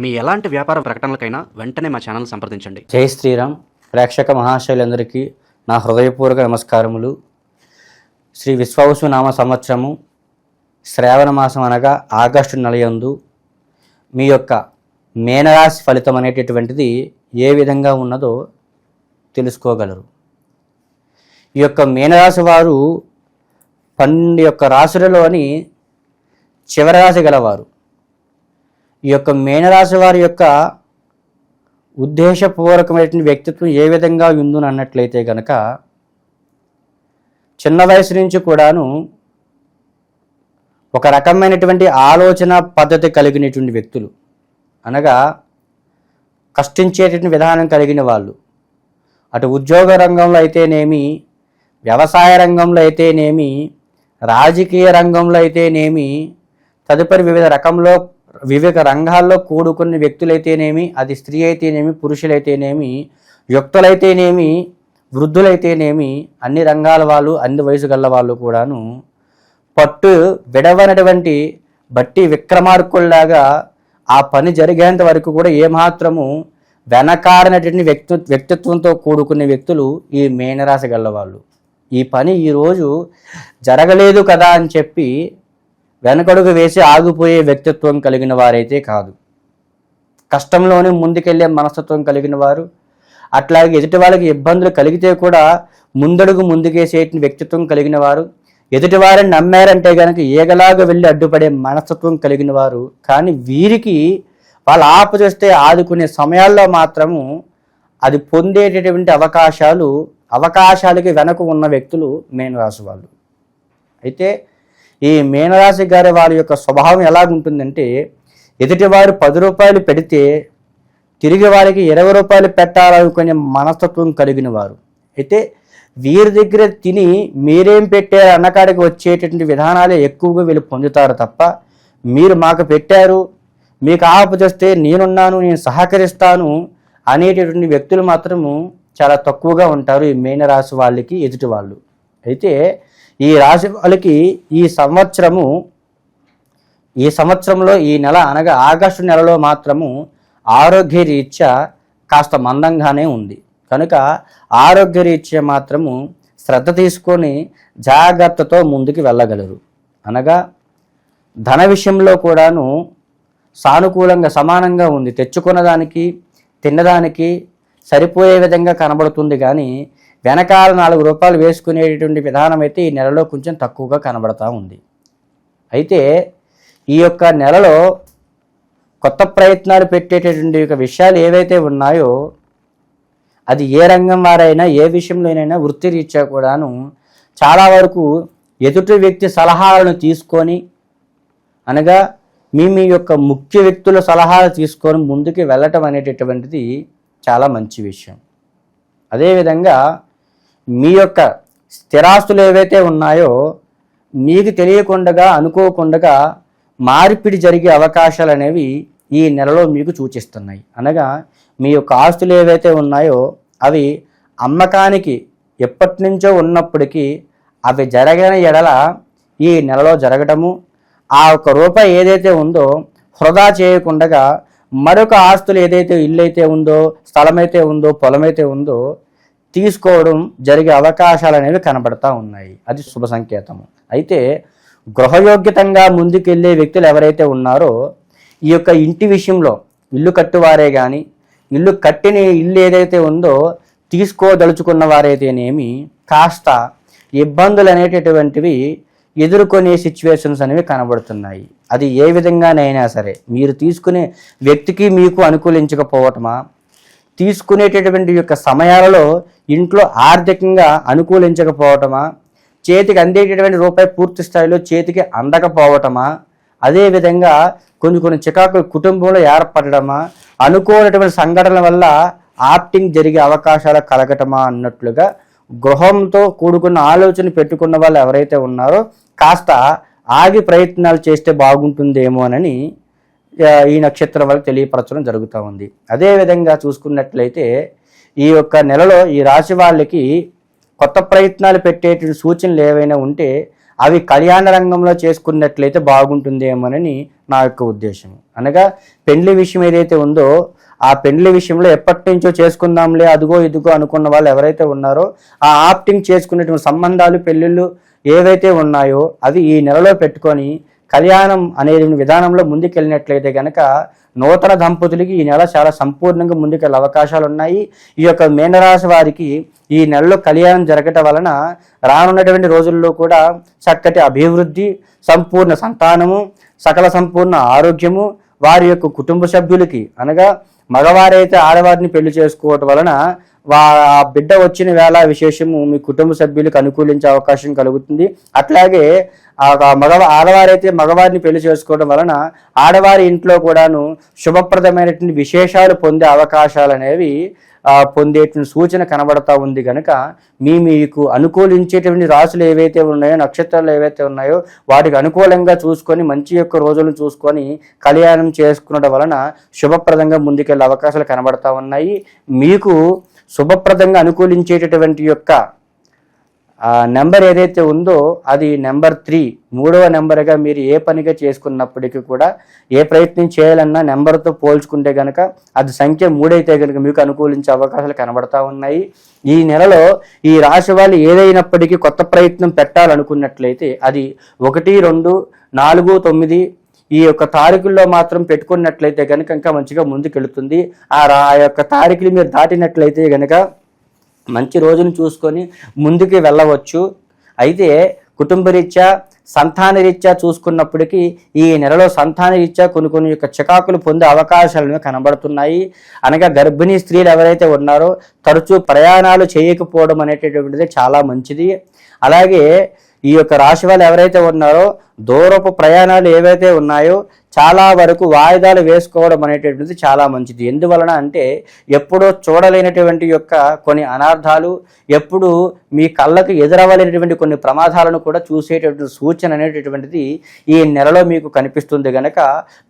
మీ ఎలాంటి వ్యాపార ప్రకటనలకైనా వెంటనే మా ఛానల్ సంప్రదించండి. జై శ్రీరామ్. ప్రేక్షక మహాశైలందరికీ నా హృదయపూర్వక నమస్కారములు. శ్రీ విశ్వావసు నామ సంవత్సరము శ్రావణ మాసం అనగా ఆగస్టు నెలయందు మీ యొక్క మేనరాశి ఫలితం అనేటటువంటిది ఏ విధంగా ఉన్నదో తెలుసుకోగలరు. ఈ యొక్క మేనరాశి వారు పన్నెండు యొక్క రాశులలోని చివరి రాశి గలవారు. ఈ యొక్క మీనరాశి వారి యొక్క ఉద్దేశపూర్వకమైనటువంటి వ్యక్తిత్వం ఏ విధంగా ఉందని అన్నట్లయితే గనక చిన్న వయసు నుంచి కూడాను ఒక రకమైనటువంటి ఆలోచన పద్ధతి కలిగినటువంటి వ్యక్తులు. అనగా కష్టించేటటువంటి విధానం కలిగిన వాళ్ళు. అటు ఉద్యోగ రంగంలో అయితేనేమి వ్యవసాయ రంగంలో అయితేనేమి రాజకీయ రంగంలో అయితేనేమి తదుపరి వివిధ రకంలో వివిధ రంగాల్లో కూడుకున్న వ్యక్తులైతేనేమి అది స్త్రీ అయితేనేమి పురుషులైతేనేమి యుక్తులైతేనేమి వృద్ధులైతేనేమి అన్ని రంగాల వాళ్ళు అన్ని వయసు గల వాళ్ళు కూడాను పట్టు విడవనటువంటి బట్టి విక్రమార్కుల్లాగా ఆ పని జరిగేంత వరకు కూడా ఏమాత్రము వెనకారినటువంటి వ్యక్తి వ్యక్తిత్వంతో కూడుకునే వ్యక్తులు ఈ మేనరాశి గల్లవాళ్ళు ఈ పని ఈరోజు జరగలేదు కదా అని చెప్పి వెనకడుగు వేసి ఆగిపోయే వ్యక్తిత్వం కలిగిన వారైతే కాదు. కష్టంలోనే ముందుకెళ్ళే మనస్తత్వం కలిగిన వారు అట్లాగే ఎదుటి వాళ్ళకి ఇబ్బందులు కలిగితే కూడా ముందడుగు ముందుకేసే వ్యక్తిత్వం కలిగిన వారు ఎదుటి వారిని నమ్మారంటే గనక ఏగలాగా వెళ్ళి అడ్డుపడే మనస్తత్వం కలిగిన వారు. కానీ వీరికి వాళ్ళు ఆపు చేస్తే ఆదుకునే సమయాల్లో మాత్రము అది పొందేటటువంటి అవకాశాలు అవకాశాలకి వెనక ఉన్న వ్యక్తులు మేనరాశి వాళ్ళు. అయితే ఈ మీనరాశి గారి వారి యొక్క స్వభావం ఎలాగుంటుందంటే ఎదుటివారు పది రూపాయలు పెడితే తిరిగి వారికి ఇరవై రూపాయలు పెట్టాలనుకునే మనస్తత్వం కలిగిన వారు. అయితే వీరి దగ్గర తిని మీరేం పెట్టారు అన్నకాడికి వచ్చేటటువంటి విధానాలే ఎక్కువగా వీళ్ళు పొందుతారు తప్ప మీరు మాకు పెట్టారు మీకు ఆపు చేస్తే నేనున్నాను నేను సహకరిస్తాను అనేటటువంటి వ్యక్తులు మాత్రము చాలా తక్కువగా ఉంటారు ఈ మీనరాశి వాళ్ళకి ఎదుటి వాళ్ళు. అయితే ఈ రాశి వాళ్ళకి ఈ సంవత్సరము ఈ సంవత్సరంలో ఈ నెల అనగా ఆగస్టు నెలలో మాత్రము ఆరోగ్య రీత్యా కాస్త మందంగానే ఉంది. కనుక ఆరోగ్య రీత్యా మాత్రము శ్రద్ధ తీసుకొని జాగ్రత్తతో ముందుకు వెళ్ళగలరు. అనగా ధన విషయంలో కూడాను సానుకూలంగా సమానంగా ఉంది. తెచ్చుకున్న దానికి తిన్నదానికి సరిపోయే విధంగా కనబడుతుంది కానీ వెనకాల నాలుగు రూపాయలు వేసుకునేటటువంటి విధానం అయితే ఈ నెలలో కొంచెం తక్కువగా కనబడతా ఉంది. అయితే ఈ యొక్క నెలలో కొత్త ప్రయత్నాలు పెట్టేటటువంటి యొక్క విషయాలు ఏవైతే ఉన్నాయో అది ఏ రంగం వారైనా ఏ విషయంలోనైనా వృత్తిరీత్యా కూడాను చాలా వరకు ఎదుటి వ్యక్తి సలహాలను తీసుకొని అనగా మీ మీ యొక్క ముఖ్య వ్యక్తుల సలహాలు తీసుకొని ముందుకు వెళ్ళటం అనేటటువంటిది చాలా మంచి విషయం. అదేవిధంగా మీ యొక్క స్థిరాస్తులు ఏవైతే ఉన్నాయో మీకు తెలియకుండా అనుకోకుండా మార్పిడి జరిగే అవకాశాలు అనేవి ఈ నెలలో మీకు సూచిస్తున్నాయి. అనగా మీ యొక్క ఆస్తులు ఏవైతే ఉన్నాయో అవి అమ్మకానికి ఎప్పటి నుంచో ఉన్నప్పటికీ అవి జరగని ఎడల ఈ నెలలో జరగటము ఆ ఒక్క రూపాయి ఏదైతే ఉందో వృధా చేయకుండా మరొక ఆస్తులు ఏదైతే ఇల్లు అయితే ఉందో స్థలమైతే ఉందో పొలమైతే ఉందో తీసుకోవడం జరిగే అవకాశాలు అనేవి కనబడతా ఉన్నాయి. అది శుభ సంకేతము. అయితే గృహయోగ్యతంగా ముందుకెళ్ళే వ్యక్తులు ఎవరైతే ఉన్నారో ఈ యొక్క ఇంటి విషయంలో ఇల్లు కట్టువారే కానీ ఇల్లు కట్టిన ఇల్లు ఏదైతే ఉందో తీసుకోదలుచుకున్న వారైతేనేమి కాస్త ఇబ్బందులు అనేటటువంటివి ఎదుర్కొనే సిచ్యువేషన్స్ అనేవి కనబడుతున్నాయి. అది ఏ విధంగానైనా సరే మీరు తీసుకునే వ్యక్తికి మీకు అనుకూలించకపోవటమా? తీసుకునేటటువంటి యొక్క సమయాలలో ఇంట్లో ఆర్థికంగా అనుకూలించకపోవటమా? చేతికి అందేటటువంటి రూపాయి పూర్తి స్థాయిలో చేతికి అందకపోవటమా? అదేవిధంగా కొన్ని కొన్ని చికాకులు కుటుంబంలో ఏర్పడటమా? అనుకోనటువంటి సంఘటనల వల్ల ఆప్టింగ్ జరిగే అవకాశాలు కలగటమా అన్నట్లుగా గృహంతో కూడుకున్న ఆలోచన పెట్టుకున్న వాళ్ళు ఎవరైతే ఉన్నారో కాస్త ఆగి ప్రయత్నాలు చేస్తే బాగుంటుందేమోనని ఈ నక్షత్రం వరకు తెలియపరచడం జరుగుతూ ఉంది. అదేవిధంగా చూసుకున్నట్లయితే ఈ యొక్క నెలలో ఈ రాశి వాళ్ళకి కొత్త ప్రయత్నాలు పెట్టేటువంటి సూచనలు ఏవైనా ఉంటే అవి కళ్యాణ రంగంలో చేసుకున్నట్లయితే బాగుంటుందేమోనని నా యొక్క ఉద్దేశం అనగా పెండ్లి విషయం ఏదైతే ఉందో ఆ పెండ్లి విషయంలో ఎప్పటి నుంచో చేసుకుందాంలే అదుగో ఇదిగో అనుకున్న వాళ్ళు ఎవరైతే ఉన్నారో ఆ ఆప్టింగ్ చేసుకునేటువంటి సంబంధాలు పెళ్ళిళ్ళు ఏవైతే ఉన్నాయో అవి ఈ నెలలో పెట్టుకొని కళ్యాణం అనే విధానంలో ముందుకెళ్ళినట్లయితే గనక నూతన దంపతులకి ఈ నెల చాలా సంపూర్ణంగా ముందుకెళ్ళే అవకాశాలు ఉన్నాయి. ఈ యొక్క మీనరాశి వారికి ఈ నెలలో కళ్యాణం జరగటం వలన రానున్నటువంటి రోజుల్లో కూడా చక్కటి అభివృద్ధి సంపూర్ణ సంతానము సకల సంపూర్ణ ఆరోగ్యము వారి యొక్క కుటుంబ సభ్యులకి అనగా మగవారైతే ఆడవారిని పెళ్ళి చేసుకోవటం వలన వా ఆ బిడ్డ వచ్చిన వేళ విశేషము మీ కుటుంబ సభ్యులకు అనుకూలించే అవకాశం కలుగుతుంది. అట్లాగే ఆ మగ ఆడవారైతే మగవారిని పెళ్ళి చేసుకోవడం వలన ఆడవారి ఇంట్లో కూడాను శుభప్రదమైనటువంటి విశేషాలు పొందే అవకాశాలు అనేవి పొందేటువంటి సూచన కనబడతా ఉంది కనుక మీ మీకు అనుకూలించేటువంటి రాసులు ఏవైతే ఉన్నాయో నక్షత్రాలు ఏవైతే ఉన్నాయో వాటికి అనుకూలంగా చూసుకొని మంచి యొక్క రోజులను చూసుకొని కళ్యాణం చేసుకునడం వలన శుభప్రదంగా ముందుకెళ్ళే అవకాశాలు కనబడతా ఉన్నాయి. మీకు శుభప్రదంగా అనుకూలించేటటువంటి యొక్క ఆ నెంబర్ ఏదైతే ఉందో అది నెంబర్ త్రీ. మూడవ నెంబర్గా మీరు ఏ పనిగా చేసుకున్నప్పటికీ కూడా ఏ ప్రయత్నం చేయాలన్నా నెంబర్తో పోల్చుకుంటే కనుక అది సంఖ్య మూడైతే కనుక మీకు అనుకూలించే అవకాశాలు కనబడతా ఉన్నాయి. ఈ నెలలో ఈ రాశి వాళ్ళు ఏదైనప్పటికీ కొత్త ప్రయత్నం పెట్టాలనుకున్నట్లయితే అది ఒకటి రెండు నాలుగు తొమ్మిది ఈ యొక్క తారీఖుల్లో మాత్రం పెట్టుకున్నట్లయితే కనుక ఇంకా మంచిగా ముందుకెళ్తుంది. ఆ రా ఆ యొక్క తారీఖులు మీరు దాటినట్లయితే కనుక మంచి రోజును చూసుకొని ముందుకు వెళ్ళవచ్చు. అయితే కుటుంబరీత్యా సంతాన రీత్యా చూసుకున్నప్పటికీ ఈ నెలలో సంతాన రీత్యా కొన్ని కొన్ని యొక్క చికాకులు పొందే అవకాశాలు కనబడుతున్నాయి. అనగా గర్భిణీ స్త్రీలు ఎవరైతే ఉన్నారో తరచూ ప్రయాణాలు చేయకపోవడం అనేటటువంటిది చాలా మంచిది. అలాగే ఈ యొక్క రాశి వాళ్ళు ఎవరైతే ఉన్నారో దూరపు ప్రయాణాలు ఏవైతే ఉన్నాయో చాలా వరకు వాయిదాలు వేసుకోవడం అనేటటువంటిది చాలా మంచిది. ఎందువలన అంటే ఎప్పుడో చూడలేనటువంటి యొక్క కొన్ని అనార్థాలు ఎప్పుడు మీ కళ్ళకు ఎదురవ్వలేనటువంటి కొన్ని ప్రమాదాలను కూడా చూసేటటువంటి సూచన అనేటటువంటిది ఈ నెలలో మీకు కనిపిస్తుంది కనుక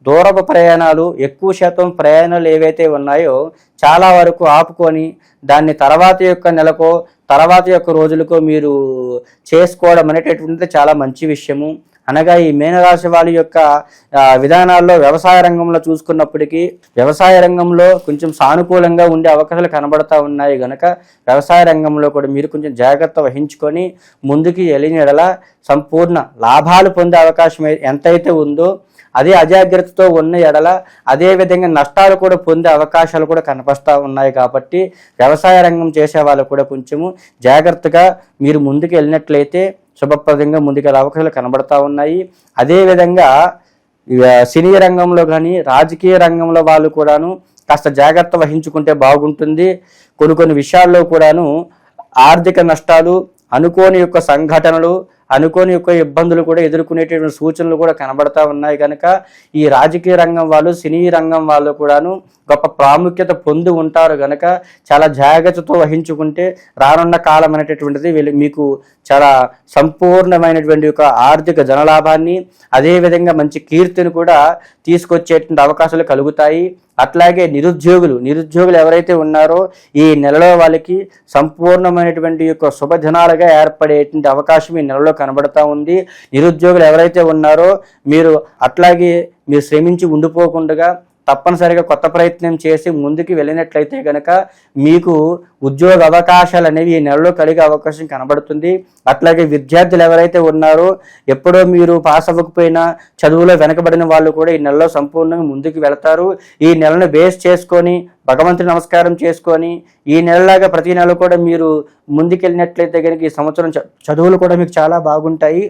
దూరపు ప్రయాణాలు ఎక్కువ శాతం ప్రయాణాలు ఏవైతే ఉన్నాయో చాలా వరకు ఆపుకొని దాన్ని తర్వాత యొక్క నెలకో తర్వాత యొక్క రోజులకో మీరు చేసుకోవడం అనేటటువంటిది చాలా మంచి విషయము. అనగా ఈ మీనరాశి వాళ్ళ యొక్క విధానాల్లో వ్యవసాయ రంగంలో చూసుకున్నప్పటికీ వ్యవసాయ రంగంలో కొంచెం సానుకూలంగా ఉండే అవకాశాలు కనబడతా ఉన్నాయి గనక వ్యవసాయ రంగంలో కూడా మీరు కొంచెం జాగ్రత్త వహించుకొని ముందుకి వెళ్ళిన ఎడల సంపూర్ణ లాభాలు పొందే అవకాశం ఎంతైతే ఉందో అదే అజాగ్రత్తతో ఉన్న ఎడల అదే విధంగా నష్టాలు కూడా పొందే అవకాశాలు కూడా కనపస్తూ ఉన్నాయి కాబట్టి వ్యవసాయ రంగం చేసే వాళ్ళు కూడా కొంచెము జాగ్రత్తగా మీరు ముందుకు వెళ్ళినట్లయితే శుభప్రదంగా ముందుకెళ్ళే అవకాశాలు కనబడతా ఉన్నాయి. అదేవిధంగా సినీ రంగంలో కానీ రాజకీయ రంగంలో వాళ్ళు కూడాను కాస్త జాగ్రత్త వహించుకుంటే బాగుంటుంది. కొన్ని కొన్ని విషయాల్లో కూడాను ఆర్థిక నష్టాలు అనుకోని యొక్క సంఘటనలు అనుకోని యొక్క ఇబ్బందులు కూడా ఎదుర్కొనేటటువంటి సూచనలు కూడా కనబడతా ఉన్నాయి కనుక ఈ రాజకీయ రంగం వాళ్ళు సినీ రంగం వాళ్ళు కూడాను గొప్ప ప్రాముఖ్యత పొంది ఉంటారు కనుక చాలా జాగ్రత్తతో వహించుకుంటే రానున్న కాలం అనేటటువంటిది వీళ్ళు మీకు చాలా సంపూర్ణమైనటువంటి యొక్క ఆర్థిక జనలాభాన్ని అదేవిధంగా మంచి కీర్తిని కూడా తీసుకొచ్చేటువంటి అవకాశాలు కలుగుతాయి. అట్లాగే నిరుద్యోగులు నిరుద్యోగులు ఎవరైతే ఉన్నారో ఈ నెలలో వాళ్ళకి సంపూర్ణమైనటువంటి యొక్క శుభజనాలుగా ఏర్పడేటువంటి అవకాశం ఈ నెలలో కనబడతా ఉంది. నిరుద్యోగులు ఎవరైతే ఉన్నారో మీరు అట్లాగే మీరు శ్రమించి ఉండిపోకుండా తప్పనిసరిగా కొత్త ప్రయత్నం చేసి ముందుకు వెళ్ళినట్లయితే కనుక మీకు ఉద్యోగ అవకాశాలు అనేవి ఈ నెలలో కలిగే అవకాశం కనబడుతుంది. అట్లాగే విద్యార్థులు ఎవరైతే ఉన్నారో ఎప్పుడో మీరు పాస్ అవ్వకపోయినా చదువులో వెనకబడిన వాళ్ళు కూడా ఈ నెలలో సంపూర్ణంగా ముందుకు వెళతారు. ఈ నెలను బేస్ చేసుకొని భగవంతుని నమస్కారం చేసుకొని ఈ నెలలాగా ప్రతి నెల కూడా మీరు ముందుకెళ్ళినట్లయితే కనుక ఈ సంవత్సరం చ- చదువులు కూడా మీకు చాలా బాగుంటాయి.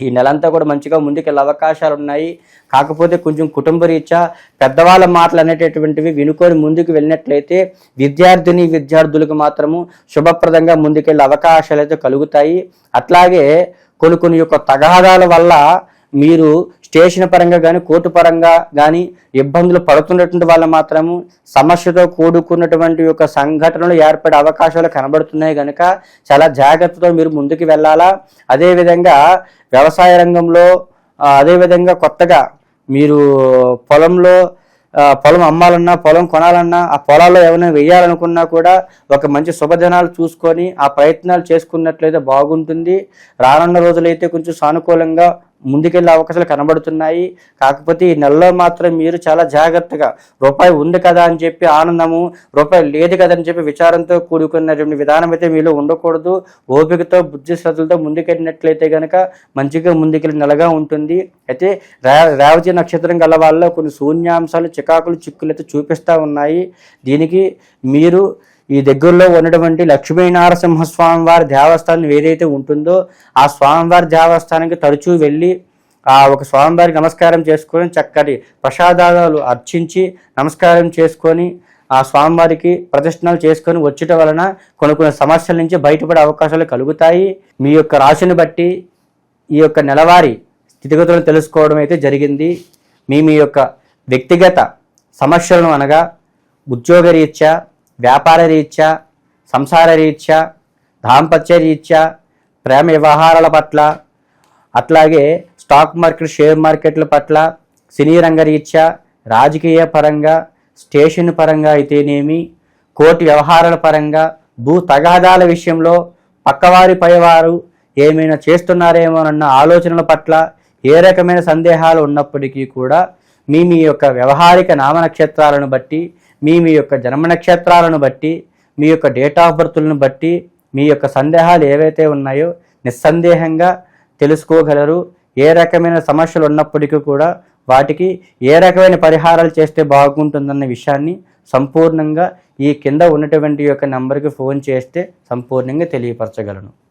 ఈ నెలంతా కూడా మంచిగా ముందుకెళ్ళే అవకాశాలు ఉన్నాయి కాకపోతే కొంచెం కుటుంబ రీత్యా పెద్దవాళ్ళ మాటలు అనేటటువంటివి వినుకొని ముందుకు వెళ్ళినట్లయితే విద్యార్థిని విద్యార్థులకు మాత్రము శుభప్రదంగా ముందుకెళ్ళే అవకాశాలు అయితే కలుగుతాయి. అట్లాగే కొన్ని కొన్ని యొక్క తగాదాల వల్ల మీరు స్టేషన్ పరంగా కానీ కోర్టు పరంగా కానీ ఇబ్బందులు పడుతున్నటువంటి వాళ్ళు మాత్రము సమస్యతో కూడుకున్నటువంటి యొక్క సంఘటనలు ఏర్పడే అవకాశాలు కనబడుతున్నాయి కనుక చాలా జాగ్రత్తతో మీరు ముందుకు వెళ్ళాలా. అదేవిధంగా వ్యవసాయ రంగంలో అదేవిధంగా కొత్తగా మీరు పొలంలో పొలం అమ్మాలన్నా పొలం కొనాలన్నా ఆ పొలాల్లో ఏమైనా వేయాలనుకున్నా కూడా ఒక మంచి శుభదినాలు చూసుకొని ఆ ప్రయత్నాలు చేసుకున్నట్లయితే బాగుంటుంది. రానున్న రోజులైతే కొంచెం సానుకూలంగా ముందుకెళ్ళే అవకాశాలు కనబడుతున్నాయి. కాకపోతే ఈ నెలలో మాత్రం మీరు చాలా జాగ్రత్తగా రూపాయి ఉంది కదా అని చెప్పి ఆనందము రూపాయి లేదు కదా అని చెప్పి విచారంతో కూడుకున్నటువంటి విధానం అయితే మీలో ఉండకూడదు. ఓపికతో బుద్ధి శ్రద్ధలతో ముందుకెళ్ళినట్లయితే కనుక మంచిగా ముందుకెళ్ళి నెలగా ఉంటుంది. అయితే రా రేవతి నక్షత్రం గల వాళ్ళలో కొన్ని శూన్యాంశాలు చికాకులు చిక్కులు అయితే చూపిస్తూ ఉన్నాయి. దీనికి మీరు ఈ దగ్గరలో ఉన్నటువంటి లక్ష్మీనారసింహ స్వామి వారి దేవస్థానం ఏదైతే ఉంటుందో ఆ స్వామివారి దేవస్థానానికి తరచూ వెళ్ళి ఆ ఒక స్వామివారికి నమస్కారం చేసుకొని చక్కటి ప్రసాదాలు అర్చించి నమస్కారం చేసుకొని ఆ స్వామివారికి ప్రదర్శనలు చేసుకొని వచ్చటం వలన కొన్ని కొన్ని సమస్యల నుంచి బయటపడే అవకాశాలు కలుగుతాయి. మీ యొక్క రాశిని బట్టి ఈ యొక్క నెలవారీ స్థితిగతులను తెలుసుకోవడం అయితే జరిగింది. మీ మీ యొక్క వ్యక్తిగత సమస్యలను అనగా ఉద్యోగరీత్యా వ్యాపార రీత్యా సంసార రీత్యా దాంపత్య రీత్యా ప్రేమ వ్యవహారాల పట్ల అట్లాగే స్టాక్ మార్కెట్ షేర్ మార్కెట్ల పట్ల సినీ రంగ రీత్యా రాజకీయ పరంగా స్టేషన్ పరంగా అయితేనేమి కోర్టు వ్యవహారాల పరంగా భూ తగాదాల విషయంలో పక్కవారి పైవారు ఏమైనా చేస్తున్నారేమోనన్న ఆలోచనల పట్ల ఏ రకమైన సందేహాలు ఉన్నప్పటికీ కూడా మీ మీ యొక్క వ్యవహారిక నామ నక్షత్రాలను బట్టి మీ మీ యొక్క జన్మ నక్షత్రాలను బట్టి మీ యొక్క డేట్ ఆఫ్ బర్త్లను బట్టి మీ యొక్క సందేహాలు ఏవైతే ఉన్నాయో నిస్సందేహంగా తెలుసుకోగలరు. ఏ రకమైన సమస్యలు ఉన్నప్పటికీ కూడా వాటికి ఏ రకమైన పరిహారాలు చేస్తే బాగుంటుందన్న విషయాన్ని సంపూర్ణంగా ఈ కింద ఉన్నటువంటి యొక్క నెంబర్కి ఫోన్ చేస్తే సంపూర్ణంగా తెలియపరచగలను.